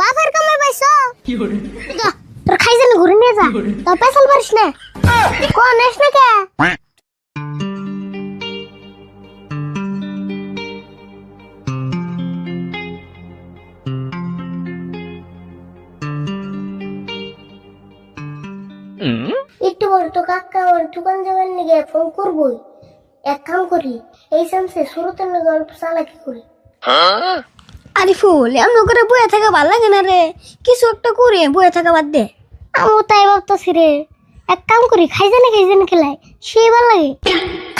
বাপের কামে পাইছ? তোর খাই জানি ঘুরে নিয়ে যা? তোর পেছাল পারিস না? কোন এস না কে? একটু বড় তো কাকা ওর দোকান যাবার নিয়ে ফোন করবই এক কাম করি এই চান্সে শুরুতে না গল্প চালাকি করি আরে ফুল এমন করে বয়ে থাকা ভালো লাগে না রে। কিছু একটা করে বয়ে থাকা বাদ দে। আমিও তাই ভাবতেছি রে। এক কাম করি খাই জানি খাই জানি খেলাই সেই ভালো লাগে।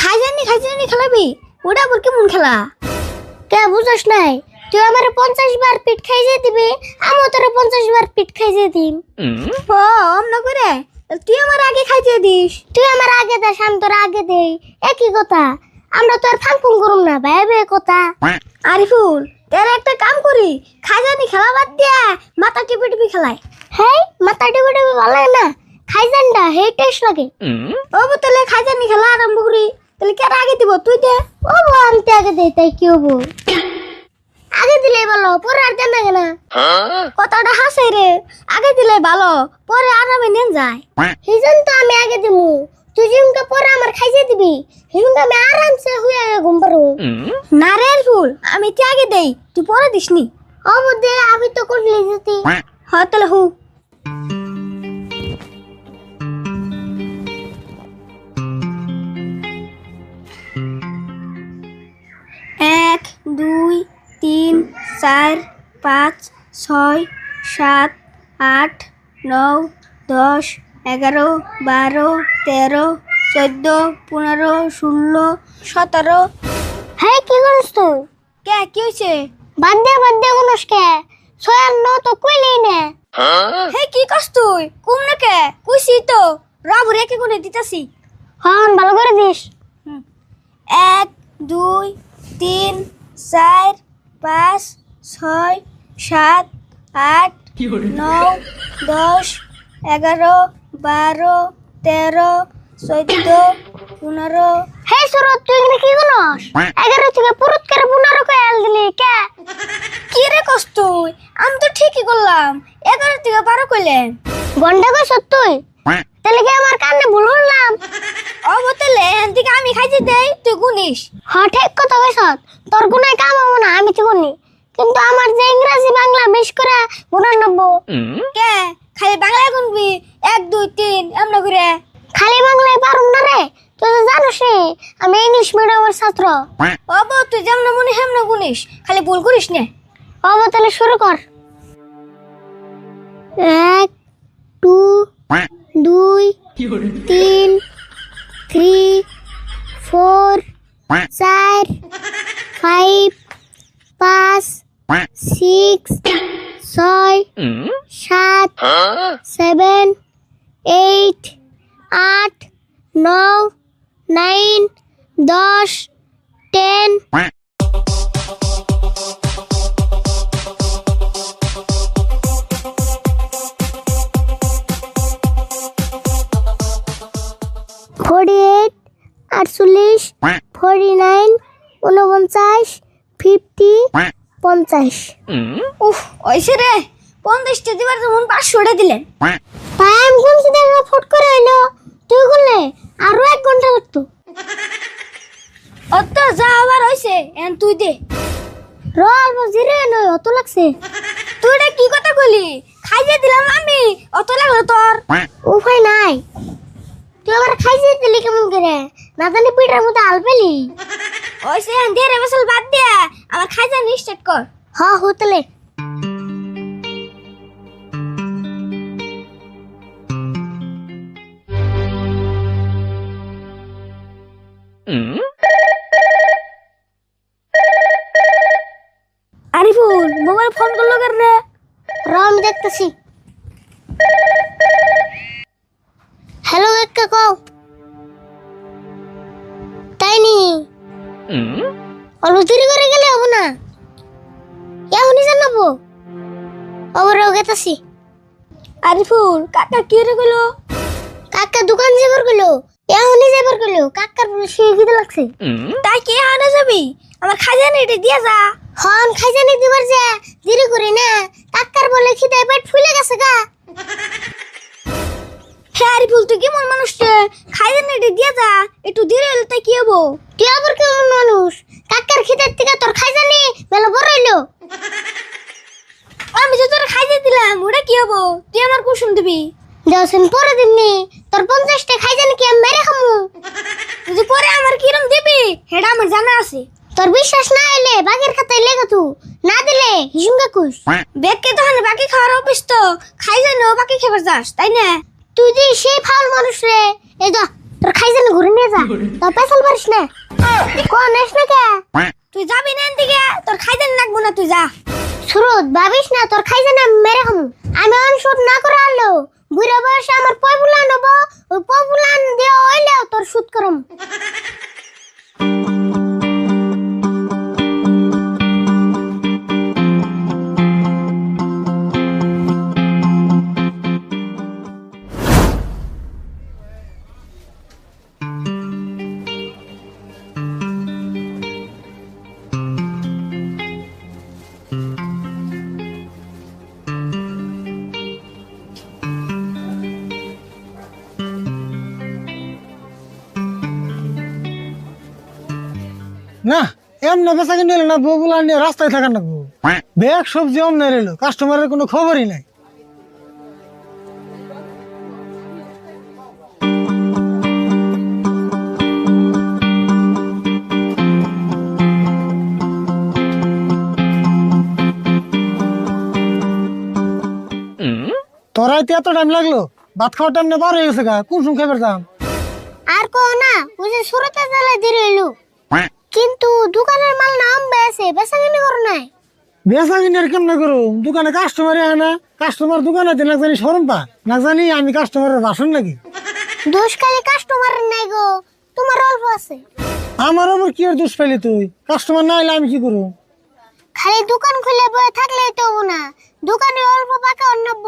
খাই জানি খাই জানি খেলাবি? ওটা আবার কেমন খেলা? কে বুঝস নাই তুই আমার পঞ্চাশ বার পিঠ খাই যেয়ে দিবি আমিও তোর পঞ্চাশ বার পিঠ খাই যেয়ে দিম। ও অমন করে। তুই আমার আগে খাইতে দিস। তুই আমার আগে দেস আমি তোর আগে দেই। একই কথা আমরা তো আর ফাংফুং করুম না ভাই ভাই কথা। আরে ফুল তোর একটা কাম করি খাই জানি খেলা বাদ দিয়া মাথা টিপে টিপে খেলায়। হেই মাথা টিপে টিপে ভালো লাগে না খাই জানটা হেই টেস্ট লাগে। ও তাহলে খাই জানি খেলা আরম্ভ করি। তাহলে কে আগে দিব তুই দে? ও বউ, আমি তো আগে দেই তাই কি হব আগে দিলে ভালো পরে আর দেন লাগে না। কথাটা হাসে রে। আগে দিলে ভালো পরে আরামে নেন যায়। সেই জন্য তো আমি আগে দিমু। তুই যেমনটা পরে আমার খাইছে দিবি সেমনটা আমি আরামসে হয়ে ঘুম পারব না রে ফুল আমি তুই আগে দেই তুই পরে দিসনি। ও মধ্যে আমি তো করলি যেতি হয় তাহলে হু। এক দুই তিন চার পাঁচ ছয় সাত আট নয় দশ এগারো বারো তেরো চোদ্দ পনেরো ষোলো সতেরো। হ্যাঁ কি করিস তুই? কে কি হয়েছে? বাদ দে বাদ দে কোনস কে। ছয় ন তো কইলি না। হে কি করছ তুই? কুম না কে? কুইছি তো। রাবুরে কে কোনে দিতাছি? হন ভালো করে দিস। এক দুই তিন চার পাঁচ ছয় সাত আট নয় দশ এগারো বারো তেরো চোদ্দ পনেরো। হে সুরত তুই এখানে কি করস? এগারো থেকে পুরুত করে পনেরো কয়ে আল দিলি কে? কি রে কস তুই? আমি তো ঠিকই করলাম। এগারো থেকে বারো কইলেন। গন্ডা কইস তুই। তাহলে কি আমার কানে ভুল অবতলে এখান থেকে আমি খাইতে দেই তুই গুনিস। হ ঠিক কথা কইস তোর গুনাই কাম হব না আমি তো গুনি। কিন্তু আমার যে ইংরাজি বাংলা বেশ করে গুণার নব্ব কে? খালি বাংলায় গুনবি? এক দুই তিন এমন করে। খালি বাংলায় পারুম না রে তুই তো জানিস আমি ইংলিশ মিডিয়ামের ছাত্র। অব তুই যেমন মনে হেমন গুনিস খালি ভুল করিস না। বাবা তাহলে শুরু কর। এক টু দুই তিন থ্রি ফোর চার ফাইভ পাঁচ সিক্স ছয় সাত সেভেন এইট আট নয় নাইন দশ টেন ফোর্টি এইট আটচল্লিশ ফোর্টি নাইন উনপঞ্চাশ ফিফটি পঞ্চাশ। উফ ওইসে রে পঞ্চাশটা দিবার যেমন পাঁচশোটা দিলেন। আমি গুনছি দেখা ফট করে এলো। তুই গুনলে আরও এক ঘণ্টা লাগতো। অত যা আবার হইছে, এন তুই দে। র অল্প জিরে নয় অত লাগছে। তুই এটা কি কথা কইলি? খাইয়ে দিলাম আমি, অত লাগল তোর। উপায় নাই। তুই আবার খাইছে দিলি কেমন করে? না জানি পিঠার মধ্যে আল পেলি ওইসে এন দিয়ে রে বাদ দিয়া আমার খাই জানি স্টার্ট কর। হ হুতলে ফোন করল কেন রে? র আমি দেখতেছি। হ্যালো একটা কও। তাই নি? অল্প দেরি করে গেলে হব না। এখনই জানাব আবার গেতাছি। আরিফুল কাকা কি রে গেলো কাকা দোকান যাবার গেলো এখনই যাবার গেলো কাকার শুয়ে গিয়ে লাগছে। তাই কি হানা যাবি? আমার খাজানি এটা দিয়া যা। হন খাইজানি দিবার যে দেরি করি না কাকা খিদে পেট ফুলে গেছে গা। হ্যাঁ আরিফুল তুই কেমন মানুষ রে? খাই দেন দিয়ে যা একটু ধীরে হলে তাই কি হব? তুই আবার কেমন মানুষ? কাকার খিদের থেকে তোর খাই জানি বেলা বড় হইল। আমি যে তোর খাই দিয়ে দিলাম ওটা কি হব? তুই আমার কুসুম দিবি। দশদিন পরে দিমনি তোর পঞ্চাশটা খাই জানি কি আমি মেরে খামু। তুই পরে আমার কিরম দিবি সেটা আমার জানা আছে। তোর বিশ্বাস না এলে বাগের খাতায় লেগে তু। না দিলে হিসুঙ্গা কুস ব্যাগকে তখন বাকি খাওয়ার অফিস তো। খাই জানো বাকি খাবার যাস তাই না? তুই যে সেই ফাউল মানুষ রে। এই যা তোর খাই জানি ঘুরে নিয়ে যা। তোর পেছাল পারিস না। কোন এস না কে? তুই যাবি না দিকে তোর খাই জানি লাগবো না তুই যা। সুরত ভাবিস না তোর খাই জানি আমি মেরে খামু? আমি অনুশোধ না করে আনলো। বুড়া বয়সে আমার পয়বুলান হব। ওই পয়বুলান দিয়ে হইলেও তোর সুদ করম। না এমনি বেচা কিনে না বগুলা নিয়ে রাস্তায় থাকার না ব্যাগ সবজি অমনে এলো কাস্টমারের কোনো খবরই নাই। তোরাই তো এত টাইম লাগল? ভাত খাওয়ার টাইম না বার হয়ে গেছে গা কোন সময় খাবার দাম? আর কো না ওই যে সুরতে জ্বালা দিয়ে এলো কিন্তু দোকানের মাল নাম বেছে বেচা কিনে করো নাই। বেচা কিনে আর কেমন করুম দোকানে কাস্টমারই আয় না কাস্টমার দোকানে না জানি সরম পা না জানি আমি কাস্টমারের বাসন নাকি? দোষ খালি কাস্টমারের নাই গো তোমার অল্প আছে। আমার আবার কি আর দোষ পাইলি তুই? কাস্টমার না এলে আমি কি করব? খালি দোকান খুলে বয়ে থাকলেই তো হব না। দোকানে অল্প পাকা অন্নব্য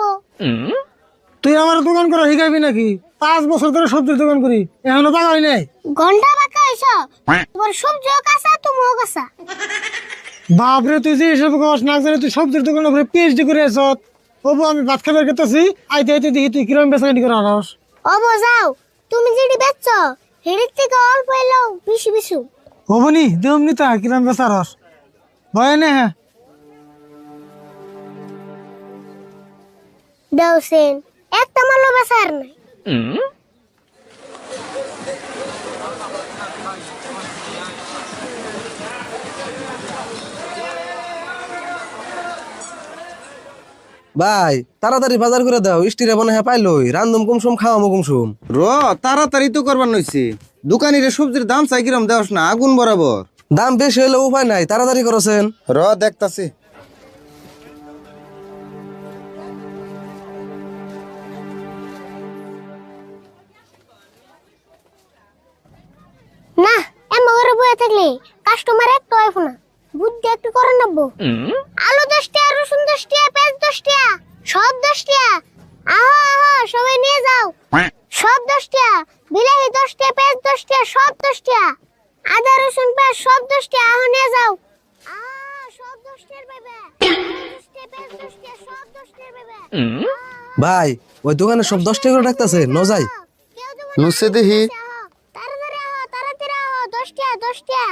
তুই আমার দোকান করা শিখাবি নাকি? পাঁচ বছর ধরে সবজির দোকান করি এখনও টাকা হয় নাই। ঘণ্টা তোমার সবজিও কাঁচা তুমিও কাঁচা বাপরে তুই যে এসব কস না জানি তুই সবজির দোকান উপরে পিএইচডি করে আছ ওবু আমি ভাত খাবার খেতেছি। আইতে আইতে দেখি তুই কিরম বেচাকেটি করে আনাস। অবো যাও। তুমি যেটি বেচছ হেডির থেকে অল্প এলো বেশি বেশি। হবনি দেম নি তা কিরম বেচা রস ভয় নে হ্যাঁ। দেওসেন একটা মালও বেচার নাই। ভাই তাড়াতাড়ি বাজার করে দাও স্টিরে মনে হয় পাইলই। রান্দুম কুমসুম খাওয়ামো কুমসুম। র তাড়াতাড়ি তো করবার নইছি। দোকানির সবজির দাম চাই কিরম দেওস না আগুন বরাবর। দাম বেশি হলে উপায় নাই তাড়াতাড়ি করছেন। র দেখতাছি। নেব আলু দশ টাকা রসুন দশ টাকা পেঁয়াজ দশ টাকা সব দশ টাকা আহো আহো সবাই নিয়ে যাও। সব দশ টাকা বিলাহি দশ টাকা পেঁয়াজ দশ টাকা সব দশ টাকা আদা রসুন পেঁয়াজ সব দশ টাকা আহো নিয়ে যাও। আহ, সব দশ টাকার পাইবে। ভাই ওই দোকানে সব দশ টাকা করে ডাকতেছে ন যাই। নুসে দেখি। তাড়াতাড়ি আহো, তাড়াতাড়ি আহো, দশ টাকা, দশ টাকা।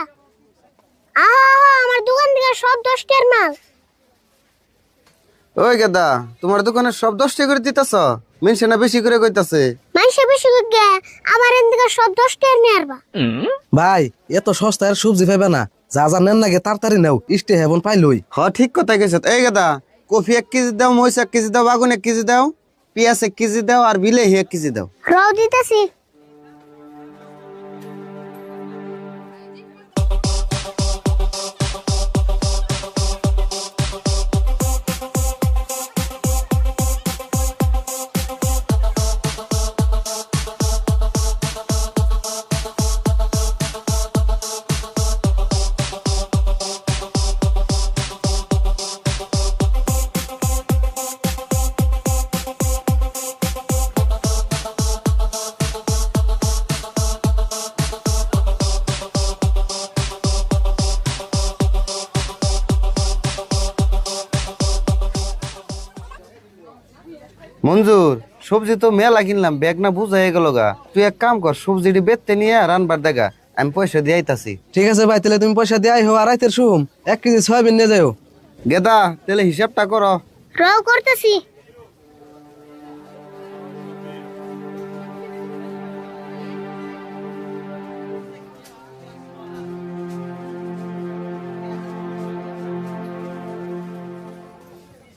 আহো, আমার দোকান থেকে সব দশ টাকার মাল। ওই গেদা তোমার দোকানে সব দশ টাকা করে দিতেছ? মিনসে না বেশি করে কইতাছে? মাইসে বেশি গে আমার এন থেকে সব দশ টাকার নিয়ে আসবা। ভাই এত সস্তায় আর সবজি পাইবে না। যা যা নেন লাগে তাড়াতাড়ি নেও স্টে হেবন পাইলই। হ ঠিক কথা কইছত। এই গেদা কফি এক কেজি দাও মহিষ এক কেজি দাও বাগুন এক কেজি দাও পিয়াজ এক কেজি দাও আর বিলাহি এক কেজি দাও। রও দিতেছি। মঞ্জুর সবজি তো মেলা কিনলাম ব্যাগ না বুঝাই গেল গা। তুই এক কাম কর সবজিটি বেচতে নিয়ে রানবার দেখা আমি পয়সা দিয়ে আইতাছি। ঠিক আছে ভাই তাহলে তুমি পয়সা দিয়ে আইহো আর রাইতের শুম এক কেজি সয়াবিন নিয়ে যাও গেদা তাহলে হিসাবটা করো। রও করতেছি।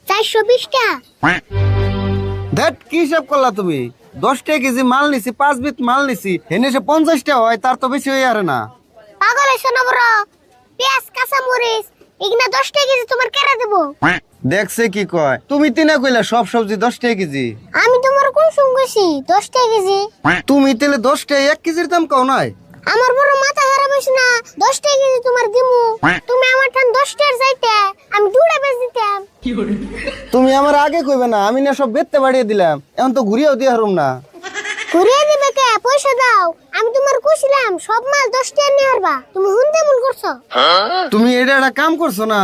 চারশো বিশ টাকা দেখ কি হিসাব করলা তুমি? দশ টাকা কেজি মাল নিছি পাঁচ বিত মাল নিছি হেনে সে পঞ্চাশ টাকা হয় তার তো বেশি হয়ে আরে না। পাগল হয়েছো না বড় পেঁয়াজ কাঁচা মরিচ এগুলা দশ টাকা কেজি তোমার দেবো। দেখছে কি কয়? তুমি তিনা কইলা সব সবজি দশ টাকা কেজি। আমি তোমার কোন সঙ্গেছি দশ টাকা কেজি? তুমি তাহলে দশ টাকা এক কেজির দাম কও নাই? আমার বড় মাথা খারাপ হয়েছে না দশ টাকা কেজি তোমার দিমু তুমি আমার ঠান দশ টাকার চাইতে আমি দুটা বেচ দিতাম তুমি কইবে না? আমি না সব বেচতে বাড়িয়ে দিলাম। এখন তো ঘুরিয়েও দিয়ে হারুম না। ঘুরিয়ে দিবে কে? পয়সা দাও। আমি তোমার কইছিলাম সব মাল দশ টাকা নিয়ে হারবা। তুমি হুনতে মন করছ? তুমি এটা একটা কাম করছ না?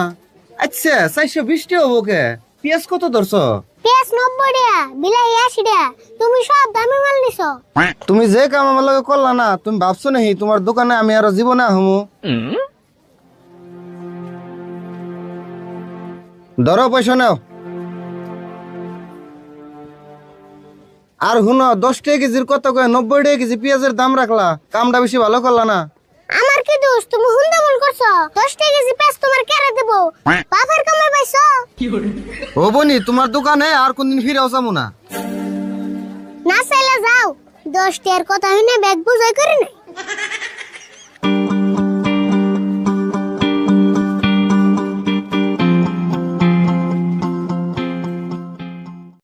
আচ্ছা চারশো বিশ টাকা হব কে? পেঁয়াজ কত ধরছো? পেঁয়াজ নব্বই টাকা বিলাই আশি টাকা। তুমি সব দামি মাল নিছো। তুমি যে কাম আমার লগে করলা না তুমি ভাবছ নাহি তোমার দোকানে আমি আরও জীবনে আহমু? ধরো পয়সা নাও। আর হুন দশ টাকা কেজির কত কয়? নব্বই টাকা কেজি পেঁয়াজের দাম রাখলা। কামটা বেশি ভালো করলা না। আমার কি দোষ? তুমি হুনতে বল করছ। দশ টাকা কেজি পেঁয়াজ তোমার কেড়ে দেব। বাপের কামাই পাইছো? বনি তোমার দোকানে আর কোনদিন ফিরে আসামু না। না চাইলে যাও। দশ টাকার কথা হইনে ব্যাগ বুঝাই করি নাই